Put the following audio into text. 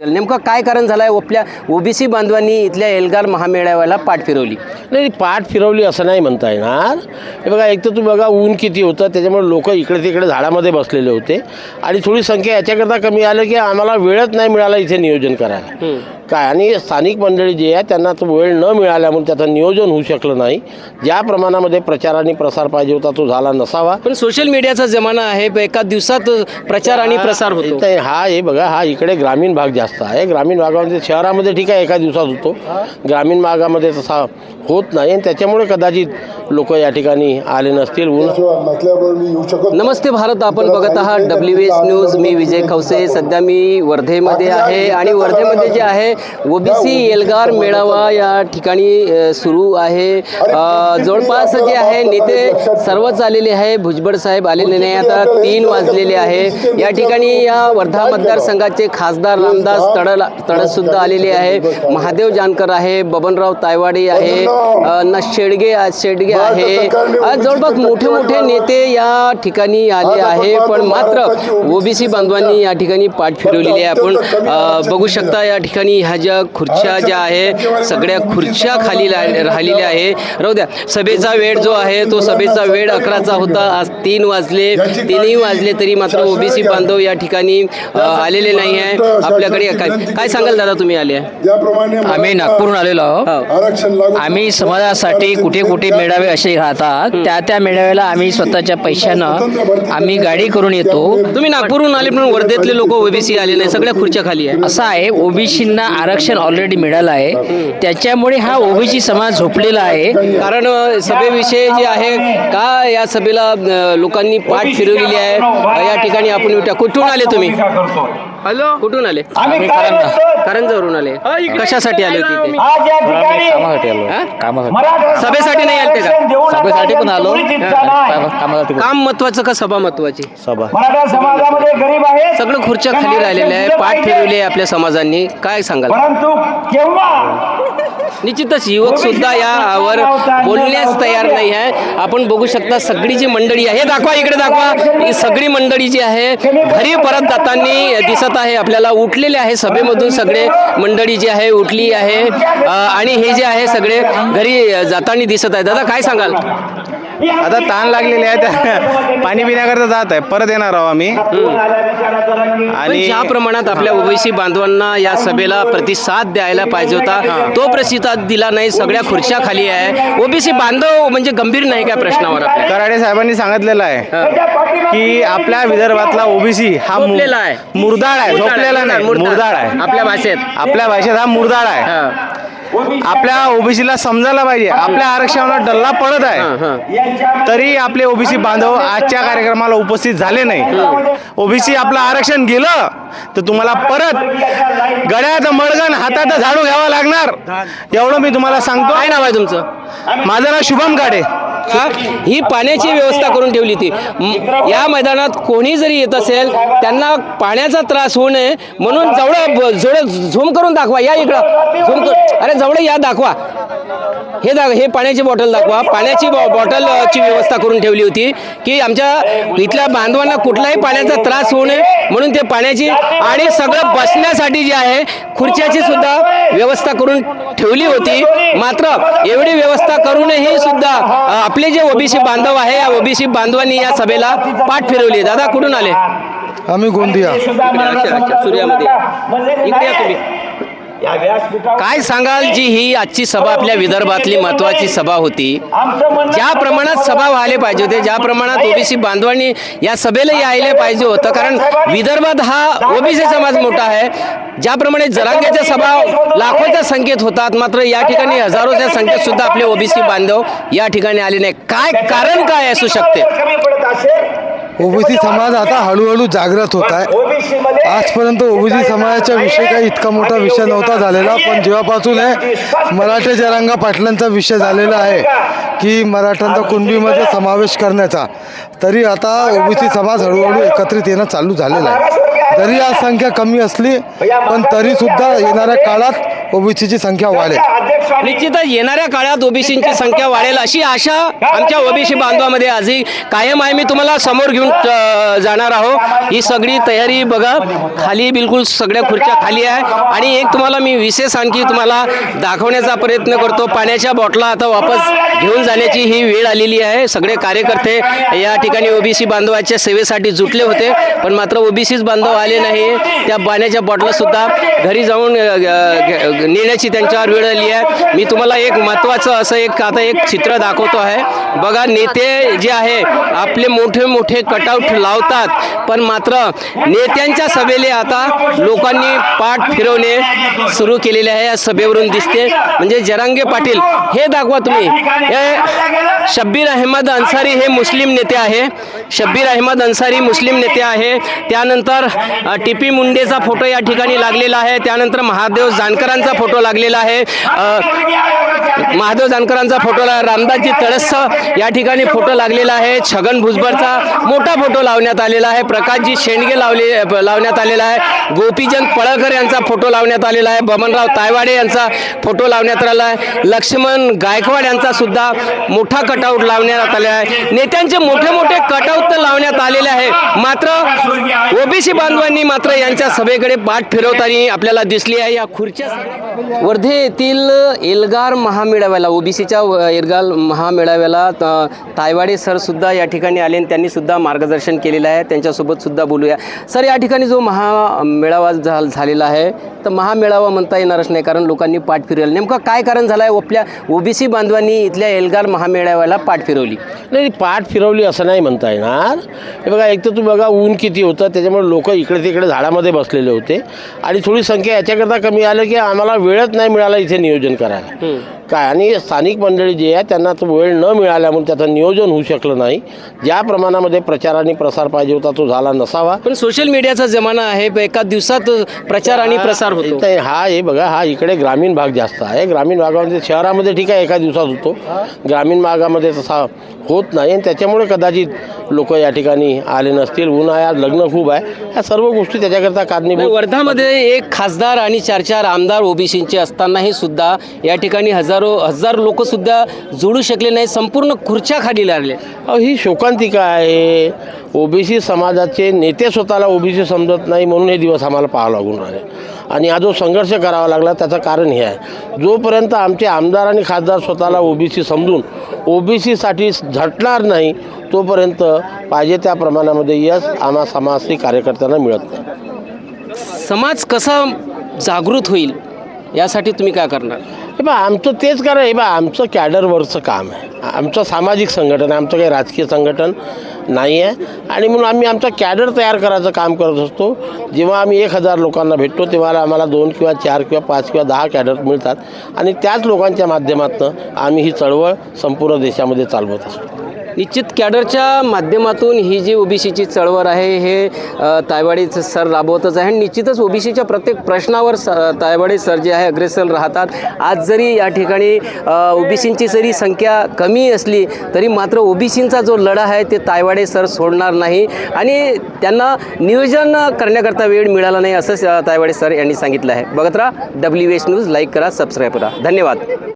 नेमकं काय कारण झालं आहे आपल्या ओबीसी बांधवांनी इथल्या एल्गार महामेळाव्याला पाठ फिरवली. नाही पाठ फिरवली असं नाही म्हणता येणार. हे बघा एक तर तुम्ही बघा ऊन किती होतं त्याच्यामुळे लोक इकडे तिकडे झाडामध्ये बसलेले होते. आणि थोडी संख्या याच्याकरता कमी आलं की आम्हाला वेळच नाही मिळाला इथे नियोजन करायला. काय? आणि स्थानिक मंडळी जी आहे त्यांना तो वेळ न मिळाल्यामुळे त्याचं नियोजन होऊ शकलं नाही. ज्या प्रमाणामध्ये प्रचार आणि प्रसार पाहिजे होता तो झाला नसावा. पण सोशल मीडियाचा जमाना आहे एका दिवसात प्रचार आणि प्रसार होतो. इथे हा हे बघा हा इकडे ग्रामीण भाग जास्त आहे. ग्रामीण भागामध्ये शहरामध्ये ठीक आहे एका दिवसात होतो. ग्रामीण भागामध्ये तसा होत नाही आणि त्याच्यामुळे कदाचित लोक या ठिकाणी आले नसतील. नमस्ते भारत आपण बघत आहात डब्ल्यू एस न्यूज मी विजय खवसे. सध्या मी वर्धेमध्ये आहे आणि वर्धेमध्ये जे आहे ओबीसी एल्गार मेळावा या ठिकाणी सुरू आहे. जवळपास जे आहे नेते सर्वच आलेले आहे. भुजबळ साहेब आलेले नाही. आता तीन वाजलेले आहे. या ठिकाणी या वर्धा मतदारसंघाचे खासदार रामदास तडल तडससुद्धा आलेले आहे. महादेव जानकर आहे. बबनराव तायवाडे आहे. न शेडगे शेडगे आहे. जवळपास मोठे मोठे नेते या ठिकाणी आले आहे. पण मात्र ओबीसी बांधवांनी या ठिकाणी पाठ फिरवलेली आहे. आपण बघू शकता या ठिकाणी ह्या ज्या खुर्च्या ज्या आहे सगळ्या खुर्च्या खाली राहिलेल्या आहे. राहू द्या. सभेचा वेळ जो आहे तो सभेचा वेळ अकराचा होता. आज तीन वाजले. तीनही वाजले तरी मात्र ओबीसी बांधव या ठिकाणी आलेले नाही आहे. आपल्याकडे काय काय सांगाल दादा तुम्ही आले? आम्ही नागपूरहून आलेलो आहोत. हो. आम्ही समाजासाठी कुठे कुठे मेळावे असे राहतात त्या त्या मेळाव्याला आम्ही स्वतःच्या पैशानं आम्ही गाडी करून येतो. तुम्ही नागपूरहून आले पण वर्धेतले लोक ओबीसी आले नाही सगळ्या खुर्च्या खाली आहे. असं आहे ओबीसींना आरक्षण ऑलरेडी मिळालं आहे. त्याच्यामुळे हा ओबीसी समाज झोपलेला आहे. कारण सभेविषयी जे आहे का या सभेला लोकांनी पाठ फिरवलेली आहे? या ठिकाणी आपण विटा कुठून आले तुम्ही? हॅलो? कुठून आले? कारंजावरून आले. कशासाठी आले होते इथे? कामासाठी आलो. हा? कामासाठी. सभेसाठी नाही आले का? सभेसाठी पण आलो. कामासाठी काम महत्वाचं का सभा महत्वाची? सभा. मराठा समाजामध्ये गरीब आहे सगळं खुर्च्या खाली राहिलेल्या आहे पाठ आहे आपल्या समाजांनी. काय सांगाल? परंतु केव्हा? निश्चितच युवक सुद्धा यावर बोलण्यास तयार नाही आहे. आपण बघू शकता सगळी जी मंडळी आहे हे दाखवा इकडे दाखवा. ही सगळी मंडळी जी आहे घरी परत जाताना दिसत आहे आपल्याला उठलेले आहे सभेमधून सगळे. मंडळी जी आहे उठली आहे. आणि हे जे आहे सगळे घरी जाताना दिसत आहे दादा काय सांगाल? आता ताण लागलेले आहे पाणी पिण्याकरता जात आहे. परत येणार आहोत आम्ही. आणि ज्या प्रमाणात आपल्या ओबीसी बांधवांना या सभेला प्रतिसाद द्यायला पाहिजे होता तो प्रतिसाद दिला नाही. सगळ्या खुर्च्या खाली आहे. ओबीसी बांधव म्हणजे गंभीर नाही का प्रश्नावर कराडे साहेबांनी सांगितलेलं आहे की आपल्या विदर्भातला ओबीसी हा आहे. मुरदाळ आहे. झोपलेला नाही. मुरदाळ. आहे. आपल्या भाषेत. आपल्या भाषेत हा मुरदाळ आहे. आपल्या ओबीसीला समजायला पाहिजे. आपल्या आरक्षणावर डल्ला पडत आहे. हा. तरी आपले ओबीसी बांधव आजच्या कार्यक्रमाला उपस्थित झाले नाही. ओबीसी आपलं आरक्षण गेलं तर तुम्हाला परत गळ्यात मडगण हातात झाडू घ्यावा लागणार. एवढं मी तुम्हाला सांगतो. काय नाव आहे तुमचं? माझं नाव शुभम काडे का ही पाण्याची व्यवस्था करून ठेवली ती. या मैदानात कोणी जरी येत असेल त्यांना पाण्याचा त्रास होऊ नये म्हणून जवळ जवळ झूम करून दाखवा. या इकडं. झूम कर. अरे जवळ या दाखवा. हे दाख हे पाण्याची बॉटल दाखवा. पाण्याची बॉ बॉटलची व्यवस्था करून ठेवली होती की आमच्या इथल्या बांधवांना कुठलाही पाण्याचा त्रास होऊ नये म्हणून ते पाण्याची आणि सगळं बसण्यासाठी जे आहे खुर्च्याची सुद्धा व्यवस्था करून ठेवली होती. मात्र एवढी व्यवस्था करूनही सुद्धा आपले जे ओबीसी बांधव आहे या ओबीसी बांधवांनी या सभेला पाठ फिरवली. दादा कुठून आले? आम्ही गोंदिया. सूर्यामध्ये. इकडे या तुम्ही. काय सांगाल जी ही आजची सभा आपल्या विदर्भातली महत्वाची सभा होती? ज्या प्रमाणात सभा व्हायला पाहिजे होते ज्या प्रमाणात ओबीसी बांधवांनी या सभेला यायला पाहिजे होतं कारण विदर्भात हा ओबीसी समाज मोठा आहे. ज्याप्रमाणे जरांग्याच्या सभा लाखोच्या संख्येत होतात मात्र या ठिकाणी हजारोच्या संख्येत सुद्धा आपले ओबीसी बांधव या ठिकाणी आले नाही काय कारण काय असू शकते? ओबीसी समाज आता हळूहळू जागृत होत आहे. आजपर्यंत ओबीसी समाजाच्या विषय काही इतका मोठा विषय नव्हता झालेला पण जेव्हापासून हे मराठे जरांगा पाटलांचा विषय झालेला आहे की मराठ्यांचा कुणबीमध्ये समावेश करण्याचा तरी आता ओबीसी समाज हळूहळू एकत्रित येणं चालू झालेला आहे. जरी आज संख्या कमी असली पण तरीसुद्धा येणाऱ्या काळात ओबीसीची संख्या वाढेल. निश्चितच येणाऱ्या काळात ओबीसींची संख्या वाढेल अशी आशा आमच्या ओबीसी बांधवामध्ये आजही कायम आहे. मी तुम्हाला समोर घेऊन जाणार आहो. ही सगळी तयारी बघा. खाली बिलकुल सगळ्या खुर्च्या खाली आहे. आणि एक तुम्हाला मी विशेष आणखी तुम्हाला दाखवण्याचा प्रयत्न करतो. पाण्याच्या बॉटला आता वापस घेऊन जाण्याची ही वेळ आलेली आहे. सगळे कार्यकर्ते या ठिकाणी ओबीसी बांधवाच्या सेवेसाठी जुटले होते. पण मात्र ओबीसीच बांधव आले नाही त्या पाण्याच्या बॉटलासुद्धा घरी जाऊन नेण्याची त्यांच्यावर वेळ आली आहे. मी तुम्हाला एक महत्त्वाचं असं एक आता एक चित्र दाखवतो आहे. बघा नेते जे आहे आपले मोठे मोठे कटआउट लावतात. पण मात्र नेत्यांच्या सभेले आता लोकांनी पाठ फिरवणे सुरू केलेले आहे. या सभेवरून दिसते. म्हणजे जरांगे पाटील हे दाखवा तुम्ही. हे शब्बीर अहमद अन्सारी हे मुस्लिम नेते आहे. शब्बीर अहमद अन्सारी मुस्लिम नेते आहे. त्यानंतर टी पी मुंडेचा फोटो या ठिकाणी लागलेला आहे. त्यानंतर महादेव जानकरांचा फोटो लागलेला आहे. महादेव जानकरांचा फोटो ला- रामदासजी तळस या ठिकाणी फोटो लागलेला आहे. छगन भुजबळचा मोठा फोटो लावण्यात आलेला आहे. प्रकाशजी शेंडगे लावले लावण्यात आलेला आहे. गोपीचंद पळकर यांचा फोटो लावण्यात आलेला आहे. बमनराव तायवाडे यांचा फोटो लावण्यात आला आहे. लक्ष्मण गायकवाड यांचा सुद्धा मोठा कटआउट लावण्यात आलेला आहे. नेत्यांचे मोठे मोठे कटआउट तर लावण्यात आलेले आहे. मात्र ओबीसी बांधवांनी मात्र यांच्या सभेकडे पाठ फिरवताना आपल्याला दिसली आहे. या खुर्च्या वर्धे येथील एल्गार महामेळाव्याला ओबीसीच्या एल्गार महामेळाव्याला तायवाडे सर सुद्धा या ठिकाणी आले आणि त्यांनी सुद्धा मार्गदर्शन केलेलं आहे. त्यांच्यासोबत सुद्धा बोलूया. सर या ठिकाणी जो महामेळावा झा झालेला आहे तर महामेळावा म्हणता येणारच नाही कारण लोकांनी पाठ फिरवली. नेमकं काय कारण झालं आहे? आपल्या ओबीसी बांधवांनी इथल्या एल्गार महामेळाव्याला पाठ फिरवली. नाही पाठ फिरवली असं नाही म्हणता येणार. हे बघा एक तर तू बघा ऊन किती होतं त्याच्यामुळे लोक इकडे तिकडे झाडामध्ये बसलेले होते. आणि थोडी संख्या याच्याकरता कमी आलं की आम्हाला वेळच नाही मिळाला इथे नियोजन करायला. काय आणि स्थानिक मंडळी जी आहे त्यांना तो वेळ न मिळाल्यामुळे त्याचं नियोजन होऊ शकलं नाही. ज्या प्रमाणामध्ये प्रचार आणि प्रसार पाहिजे होता तो झाला नसावा. पण सोशल मीडियाचा जमाना आहे एका दिवसात प्रचार आणि प्रसार होतो. नाही, हा हे बघा हा इकडे ग्रामीण भाग जास्त आहे. ग्रामीण भागामध्ये शहरामध्ये ठीक आहे एका दिवसात होतो. ग्रामीण भागामध्ये तसा होत नाही आणि त्याच्यामुळे कदाचित लोक या ठिकाणी आले नसतील. उन्हाळ्यात लग्न खूप आहे. ह्या सर्व गोष्टी त्याच्याकरता कारणीभूत. वर्धामध्ये एक खासदार आणि चार चार आमदार ओबीसीचे असतानाही सुद्धा या ठिकाणी हजारो हजार लोक सुद्धा जोडू शकले नाही संपूर्ण खुर्च्या खाली लागले. ही शोकांतिका आहे? ओबीसी समाजाचे नेते स्वतःला ओबीसी समजत नाही म्हणून हे दिवस आम्हाला पाहावं लागून राहिले. आणि हा जो संघर्ष करावा लागला त्याचं कारण हे आहे. जोपर्यंत आमचे आमदार आणि खासदार स्वतःला ओबीसी समजून ओबीसीसाठी झटणार नाही तोपर्यंत पाहिजे त्या प्रमाणामध्ये यश आम्हा समाजशी कार्यकर्त्यांना मिळत नाही. समाज कसा जागृत होईल? यासाठी तुम्ही काय करणार? हे बा आमचं तेच कारण हे बा आमचं कॅडरवरचं काम आहे. आमचं सामाजिक संघटन आहे. आमचं काही राजकीय संघटन नाही आहे. आणि म्हणून आम्ही आमचा कॅडर तयार करायचं काम करत असतो. जेव्हा आम्ही एक हजार लोकांना भेटतो तेव्हा आम्हाला दोन किंवा चार किंवा पाच किंवा दहा कॅडर मिळतात. आणि त्याच लोकांच्या माध्यमातून आम्ही ही चळवळ संपूर्ण देशामध्ये चालवत असतो. निश्चित कॅडरच्या माध्यमातून ही जी ओबीसीची चळवळ आहे हे तायवाडीच सर राबवतच आहे. आणि निश्चितच ओबीसीच्या प्रत्येक प्रश्नावर स तायवाडे सर जे आहे अग्रेसर राहतात. आज जरी या ठिकाणी ओबीसींची जरी संख्या कमी असली तरी मात्र ओबीसींचा जो लढा आहे ते तायवाडे सर सोडणार नाही. आणि त्यांना नियोजन करण्याकरता वेळ मिळाला नाही असं तायवाडे सर यांनी सांगितलं आहे. बघत राहा डब्ल्यू एच न्यूज लाईक करा सबस्क्राईब करा. धन्यवाद.